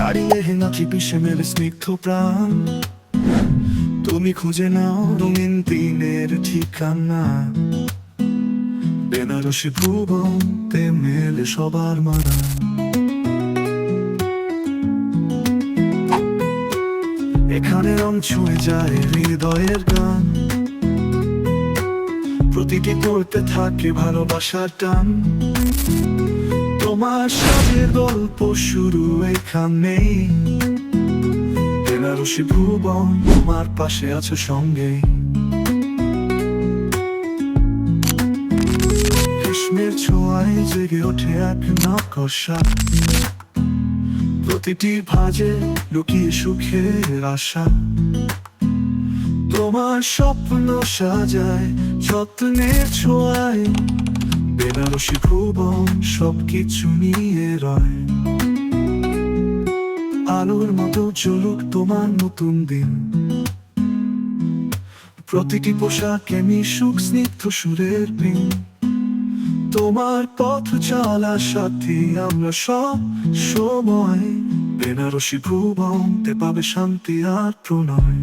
শাড়ি লেহেঙ্গা চিপিসে মেলে স্নিগ্ধ প্রাণ। তুমি খুঁজে নাও রঙিন দিনের ঠিকানা। বেনারসি ভুবন তে মেলে সবার মারা। এখানে রং ছুঁয়ে যায় হৃদয়ের গান। প্রতিটি পড়তে থাকে ভালোবাসার টান। তোমার সাথে গল্প শুরু এখানেই। বেনারসি ভুবন তোমার পাশে আছে সঙ্গে গ্রীষ্মের ছোঁয়ায় জেগে ওঠে এক নকশা। প্রতিটি ভাজে লুকিয়ে সুখের আশা। তোমার স্বপ্ন সাজায় যত্নের ছোঁয়ায়। বেনারসি ভুবন সবকিছু নিয়ে রয়। আলোর মতো চলুক তোমার নতুন দিন। প্রতিটি পোশাক পোশাকে মিশুক স্নিগ্ধ সুরের দিন তোমার পথ চলার সাথে আমরা সব সময় বেনারসি ভুবন তে পাবে শান্তি আর প্রণয়।